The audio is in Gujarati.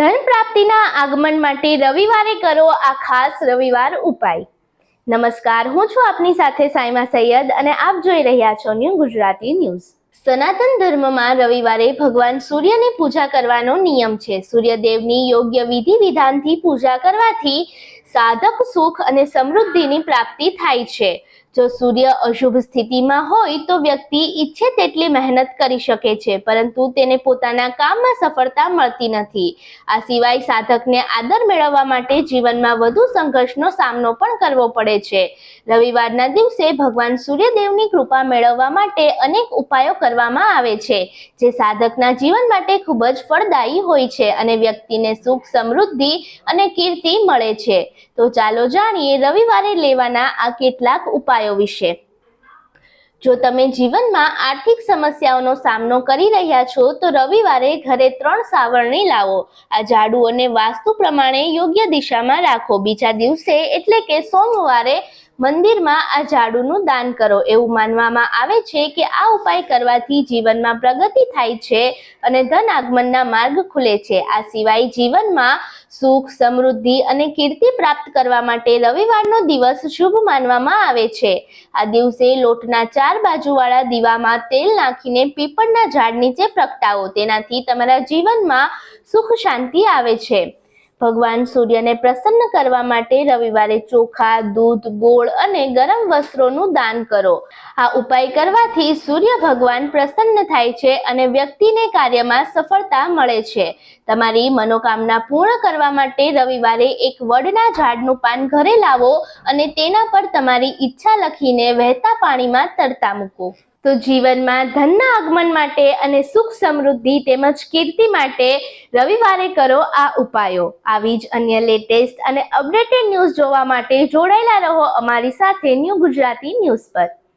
ધન પ્રાપ્તિના આગમન માટે રવિવારે કરો આ ખાસ રવિવાર ઉપાય. નમસ્કાર, હું છું આપની સાથે સાઈમા સૈયદ અને આપ જોઈ રહ્યા છો ન્યૂ ગુજરાતી ન્યૂઝ. સનાતન ધર્મમાં રવિવારે ભગવાન સૂર્યની પૂજા કરવાનો નિયમ છે. સૂર્યદેવની યોગ્ય વિધિ વિધાનથી પૂજા કરવાથી સાધક સુખ અને સમૃદ્ધિની પ્રાપ્તિ થાય છે. જો સૂર્ય અશુભ સ્થિતિમાં હોય તો વ્યક્તિ ઈચ્છે તેટલી મહેનત કરી શકે છે, પરંતુ તેને પોતાના કામમાં સફળતા મળતી નથી. આ સિવાય સાધકને આદર મેળવવા માટે જીવનમાં વધુ સંઘર્ષનો સામનો પણ કરવો પડે છે. રવિવારના દિવસે ભગવાન સૂર્યદેવની કૃપા મેળવવા માટે અનેક ઉપાયો કરવામાં આવે છે, જે સાધકના જીવન માટે ખૂબ જ ફળદાયી હોય છે અને વ્યક્તિને સુખ, સમૃદ્ધિ અને કીર્તિ મળે છે. તો ચાલો જાણીએ રવિવારે લેવાના આ કેટલાક ઉપાયો વિશે. જો તમે જીવનમાં આર્થિક સમસ્યાઓનો સામનો કરી રહ્યા છો, તો રવિવારે ઘરે ત્રણ સાવરણી લાવો. આ ઝાડુઓને વાસ્તુ પ્રમાણે યોગ્ય દિશામાં રાખો. બીજા દિવસે એટલે કે સોમવારે મંદિરમાં આ ઝાડુનું દાન કરો. એવું માનવામાં આવે છે કે આ ઉપાય કરવાથી જીવનમાં પ્રગતિ થાય છે અને ધન આગમનના માર્ગ ખુલે છે. આ સિવાય જીવનમાં સુખ, સમૃદ્ધિ અને કીર્તિ પ્રાપ્ત કરવા માટે રવિવારનો દિવસ શુભ માનવામાં આવે છે. આ દિવસે લોટના ચાર બાજુવાળા દીવામાં તેલ નાખીને પીપળના ઝાડ નીચે પ્રગટાવો. તેનાથી તમારા જીવનમાં સુખ શાંતિ આવે છે. ભગવાન સૂર્યને પ્રસન્ન કરવા માટે રવિવારે ચોખા, દૂધ, ગોળ અને ગરમ વસ્ત્રોનું દાન કરો. આ ઉપાય કરવાથી સૂર્ય ભગવાન પ્રસન્ન થાય છે અને વ્યક્તિને કાર્યમાં સફળતા મળે છે. તમારી મનોકામના પૂર્ણ કરવા માટે રવિવારે એક વડના ઝાડનું પાન ઘરે લાવો અને તેના પર તમારી ઈચ્છા લખીને વહેતા પાણીમાં તરતા મૂકો. તો જીવનમાં ધનના આગમન માટે અને સુખ સમૃદ્ધિ તેમજ કીર્તિ માટે રવિવારે કરો આ ઉપાયો. આવી જ અન્ય લેટેસ્ટ અને અપડેટેડ ન્યૂઝ જોવા માટે જોડાયેલા રહો અમારી સાથે ન્યૂ ગુજરાતી ન્યૂઝ પર.